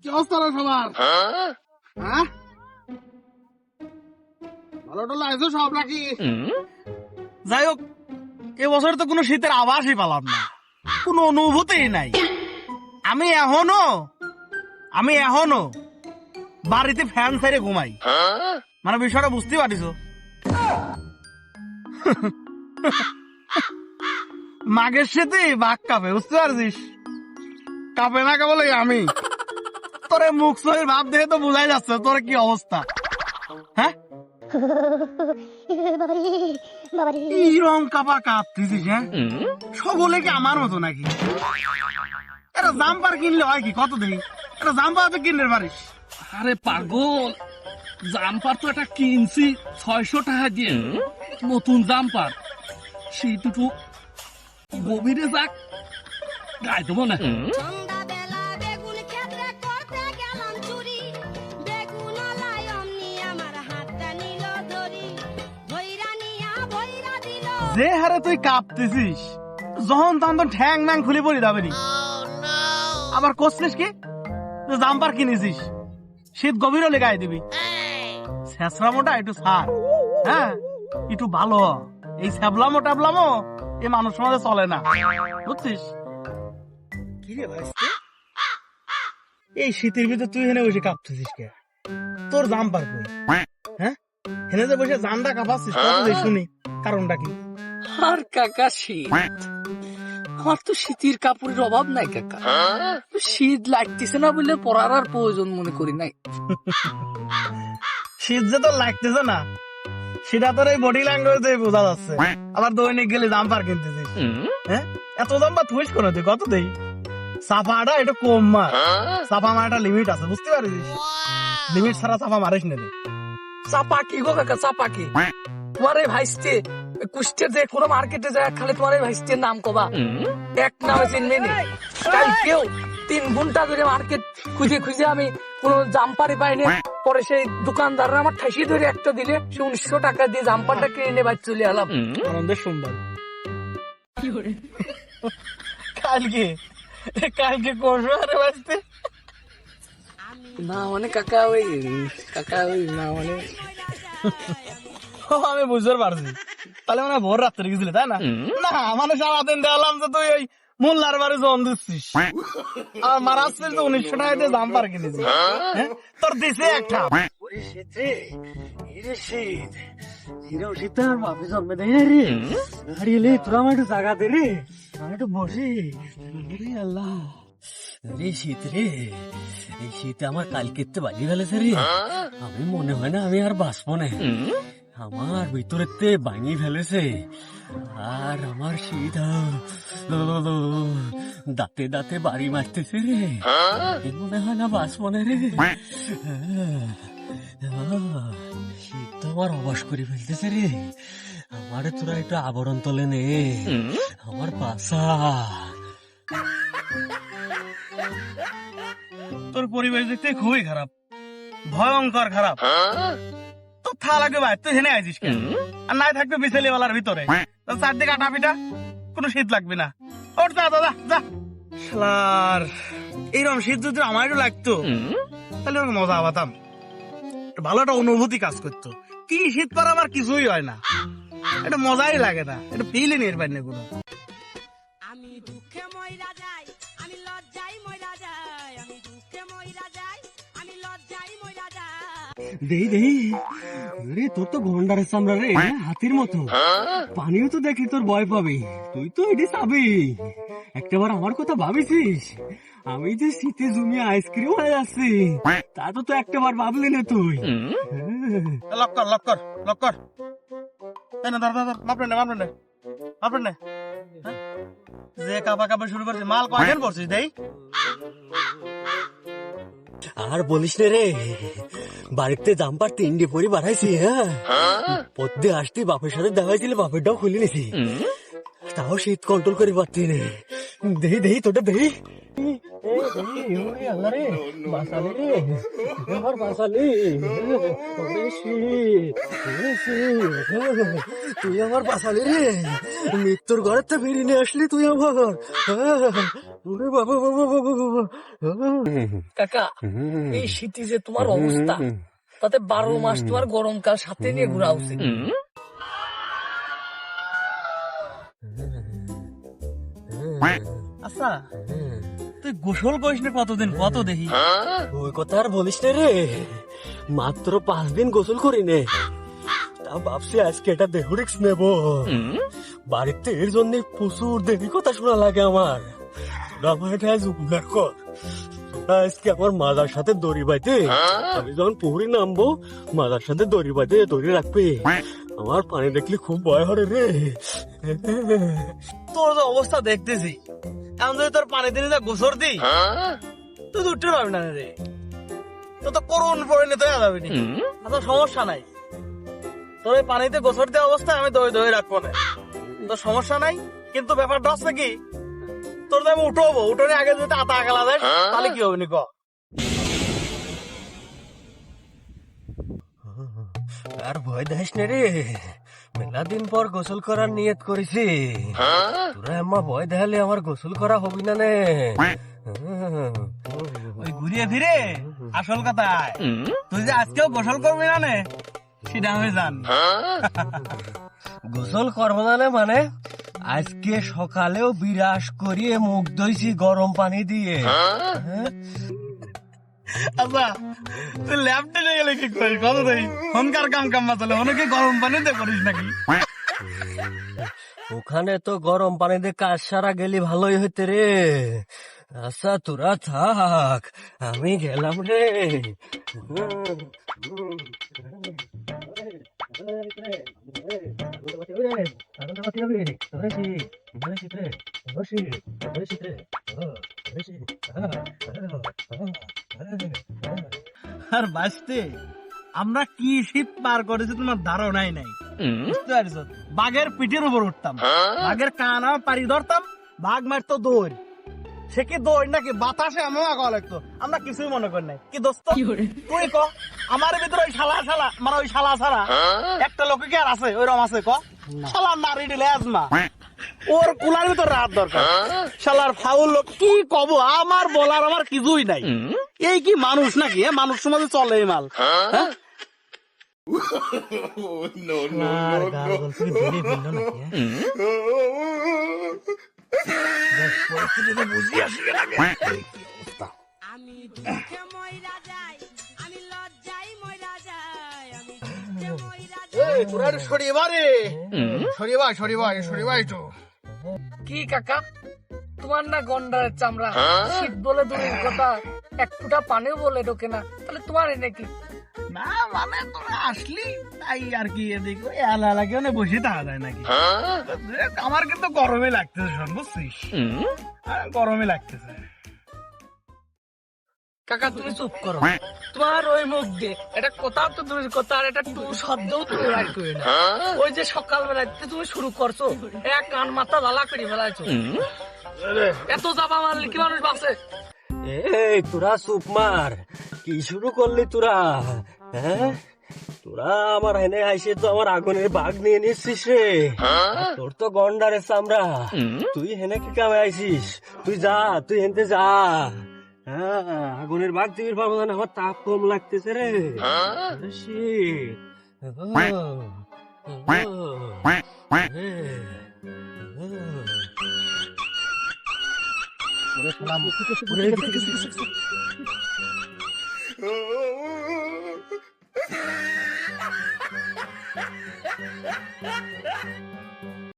কি অবস্থা রে সবার? হ্যাঁ? ভালো টলো আইসো সব নাকি? যাই হোক এবছর তো কোনো শীতের আভাসই পেলাম না। কোনো অনুভূতি নাই। আমি এখনও আমি এখনও বাড়িতে ফ্যান ছেড়ে ঘুমাই। মানে বিষয়টা বুঝতে পারিস মাগের সাথে বাঘ কাপে বুঝতে পারছিস? কাঁপে না কেবল আমি। তোরে মুখ সহির ভাব দেখে তো বোঝাই যাচ্ছে তোর কি অবস্থা? হ্যাঁ? বাবারে কাপা কাঁপতেছিস হ্যাঁ? সকলে কি আমার মতো নাকি? এটা জাম্পার কিনলে হয় কি? কত দেখি এটা জাম্পার তো কিনলে পারিস। আরে পাগল জাম্পার তো একটা কিনছি ছয়শো টাকা দিয়ে। নতুন জাম্পার। সেইটুকু গভীরে যাক। গায়ে দেবো না। সন্ধ্যাবেলা বেগুন ক্ষেত্রে করতে গেলাম চুরি। বেগুন লাই অমনি আমার হাতটা নিল ধরি। ভৈরা নিয়া ভৈরা দিল। যে হারে তুই কাঁপতেছিস যখন তখন তো ঠ্যাং ম্যাং খুলে পড়ি যাবে আবার করছিস কি? জাম্পার কিনেছিস শীত গভীর হলে গায়ে দিবি শেষরামোটা একটু ছাড়। হ্যাঁ একটু ভালো এই স্যাবলামো ট্যাবলামো এই মানুষ সমাজে চলে না। বুঝছিস? কি রে এই শীতের ভিতর তুই হেনে বসে কাঁপতেছিস কে? তোর জাম্পার কই? হ্যাঁ? হেনে যে বসে জানটা কাঁপাচ্ছিস কত শুনি কারণটা কি? আর কাকা শীত। আমার তো শীতের কাপড়ের অভাব নাই কাকা। শীত লাগতেছে না বলে পরার আর প্রয়োজন মনে করি নাই। শীত যে তোর লাগতেছে না সেটা তোর এই বডি ল্যাঙ্গুয়েজে বোঝা যাচ্ছে। আবার দৈনিক গেলে জাম্পার কিনতেছিস। হ্যাঁ? এত জাম্পার থুইস করে তুই কত দেই? সাফাটা এটা কম মার সাফা মার একটা লিমিট আছে বুঝতে পারিস লিমিট ছাড়া সাফা মারিস না চাপা কি গো কাকা চাপা কি? তোমার এই ভাইস্তে কুষ্টের যে কোনো মার্কেটে যায় খালি তোমার এই ভাইস্তের নাম কবা। এক নামে চিনবে নি? কালকেও তিন ঘণ্টা ধরে মার্কেট খুঁজে খুঁজে আমি কোনো জাম্পারই পাইনি। পরে সেই দোকানদাররা আমার ঠাসি ধরে একটা দিলে সে উনিশশো টাকা দিয়ে জাম্পারটা কিনে নিয়ে বাড়ি চলে এলাম। আনন্দের সুন্দর কালকে কালকে করব আরে বাঁচতে না মানে কাকা ওই কাকা ওই না মানে। আমি বুঝতে পারছি। তাহলে মানে ভোর রাত্রে গেছিলি তাই না? না মানে সারাদিন দেখলাম যে তুই ওই মোল্লার বাড়ি জন দিচ্ছিস। আর মারাচ্ছিস তো উনিশশো টাকা দিয়ে জাম্পার কিনেছিস হ্যাঁ? তোর দিছে একটা শীতে আর বাপে জন্মে দেয় না রে হারিয়ে তোরা আমার একটু জায়গা দে রে আমি একটু বসি রে আল্লাহ রে শীত রে এই শীতে আমার বাজি ফেলেছে রে আমি মনে হয় না আমি আর বাঁচবো না আমার ভিতরেতে ভাঙি ফেলেছে আর আমার শীত দাঁতে দাঁতে বাড়ি মারতেছে রে মনে হয় না বাঁচবো না রে শীত তো অবাস করে ফেলতেছে রে। আমারে তোরা একটু আবরণ তোলে নে। আমার পাশা তোর পরিবেশ দেখতে খুবই খারাপ। ভয়ঙ্কর খারাপ। তো থা লাগবে তুই হেনে আছিস কেন? আর নাই থাকবে বিছেলি বেলার ভিতরে। তো চারদিকে আটা পিটা, কোনো শীত লাগবে না। ওর যা, দাদা, যা। শালার এইরকম শীত যদি আমার একটু লাগতো, তাহলে আমাকে মজা পাতাম। ভালো একটা অনুভূতি কাজ করতো। কি শীত পর আমার কিছুই হয় না। এটা মজাই লাগে না। এটা ফিলই নেই এর বাইরে কোনো। আমি দুঃখে ময়রা যাই আমি লজ্জাই ময়রা যাই আমি দুঃখে ময়রা যাই আমি লজ্জাই ময়রা যাই। দেই দেই। রে তোর তো গন্ডারের চামড়া রে হাতির মতো। পানিও তো দেখি তোর ভয় পাবি। তুই তো এটি চাবি। একটাবার আমার কথা ভাবিছিস? আমি যে শীতে জমিয়ে আইসক্রিম হয়ে যাচ্ছি তা তো তো একটাবার ভাবলি না তুই। লক কর লক কর লক কর। এই না ধর মাপড়ে নে নে নে? যে কাপা কাপা শুরু করছে মাল কয়জন পড়ছিস দেই? আর বলিস না রে বাড়িতে জাম্পার তিনটে পরি বাড়াইছি হ্যাঁ? পদ্মে আসতে বাপের সাথে দেখাইছিল বাপেরটাও খুলে নিছি। তাও শীত কন্ট্রোল করে পারতি না। দেই দেই তোটা দেই। তুই আমার বাঁচালি রে, মৃত্যুর ঘরে তো ফিরিয়ে নিয়ে আসলি তুই আমার। ওরে বাবা বাবা বাবা বাবা। কাকা, এই শীতে যে তোমার অবস্থা, তাতে বারো মাস তোমার গরমকাল সাথে নিয়ে ঘোরা উচিত। আচ্ছা তুই গোসল করিস না কতদিন? কত দেখি? ওই কথা আর বলিস না রে। মাত্র পাঁচ দিন গোসল করি নে। তা ভাবছি আজকে এটা দেহ রিক্স নেব। বাড়িতে এর জন্য প্রচুর দেরি কথা শোনা লাগে আমার। এটা আজ উপকার কর আজকে আমার মাদার সাথে দড়ি বাইতে। আমি যখন পুকুরি নামবো মাদার সাথে দড়ি বাইতে দড়ি রাখবে। আমার পানি দেখলে খুব ভয় হরে রে। তোর অবস্থা দেখতেছি। এখন যদি তোর পানি দিনে যা গোসর দি। তুই তো উঠতে পারবি না রে। তো তো করুন যাবি নি এত সমস্যা নাই। তোর এই পানিতে গোসর দেওয়া অবস্থায় আমি দই দই রাখব না। তোর সমস্যা নাই কিন্তু ব্যাপারটা হচ্ছে কি তোর তো আমি উঠবো। উঠোনে আগে যদি আতা আগালা দেয় তাহলে কি হবে নি ক? আর ভয় দেখিস না রে। মেলা দিন পর গোসল করার নিয়ত করেছি। তোরা আম্মা ভয় দেখালে আমার গোসল করা হবি না নে? ওই ঘুরিয়ে ফিরে আসল তুই যে আজকেও গোসল করবি না নে? সেটা আমি জানি। গোসল করব না নে মানে? আজকে সকালেও বিরাস করিয়ে মুখ ধুইছি গরম পানি দিয়ে? আচ্ছা তুই ল্যাপটপে গেলে কি করিস কত দেই। ফোনকার কাম কাম অনেকে গরম পানিতে করিস নাকি? ওখানে তো গরম পানি দিয়ে কাজ সারা গেলি ভালোই হইতে রে। আচ্ছা তোরা থাক আমি গেলাম রে। আর বাঁচতে আমরা কি শীত পার করেছি তোমার ধারণাই নাই। বুঝতে পারছ? বাঘের পিঠের উপর উঠতাম। বাঘের কানা পাড়ি ধরতাম বাঘ মারতো দৌড়। সে কি দৌড় নাকি বাতাসে আমার আগা লাগতো? আমরা কিছুই মনে করি নাই। কি দোস্ত? তুই ক আমার ভিতরে ওই শালা শালা মানে ওই শালা ছাড়া একটা লোকে কি আর আছে? ওই রম আছে ক? শালা নারী দিলে আজমা। ওর কুলার ভিতর রাত দরকার। শালার ফাউল লোক কি কব? আমার বলার আমার কিছুই নাই। এই কি মানুষ নাকি? এ মানুষ সমাজে চলে এই মাল। হ্যাঁ? আর গাল গল্প কি ধরে ফেলল নাকি? আমি দুঃখে ময়রা যাই আমি লজ্জাই ময়রা যাই আমি দুঃখে ময়রা যাই তোরা সরিয়ে বারে সরিয়ে সরিয়ে সরিয়ে তো কি কাকা? তোমার না গন্ডার চামড়া। শীত বলে দূরের কথা এক ফুটা পানিও বলে ঢোকে না। তাহলে তোমার এনে কি না মানে তোরা আসলি তাই আর কি এদিকে ওই আলা লাগে কেউ বসে থাকা যায় নাকি? আমার কিন্তু গরমে লাগতেছে বুঝছিস? গরমে লাগতেছে। কাকা তুমি চুপ করো। তোমার ওই মুখ দিয়ে এটা কথা তো দূরের কথা আর এটা টু শব্দও তুমি রাইট করে না। ওই যে সকালবেলাতে তুমি শুরু করছ এক কান মাথা লালা করে ফেলাইছো। এত চাপা মারলে কি মানুষ বাঁচে এই তোরা চুপ মার। কি শুরু করলি তোরা? হ্যাঁ? তোরা আমার হেনে আইসে তো আমার আগুনের বাঘ নিয়ে নিচ্ছিস রে। তোর তো গন্ডারের চামড়া। তুই হেনে কি কামে আইসিস? তুই যা তুই হেনতে যা। হ্যাঁ আগুনের বাঘ তুই পাবো না আমার তাপ কম লাগতেছে রে। আরে shit. ও,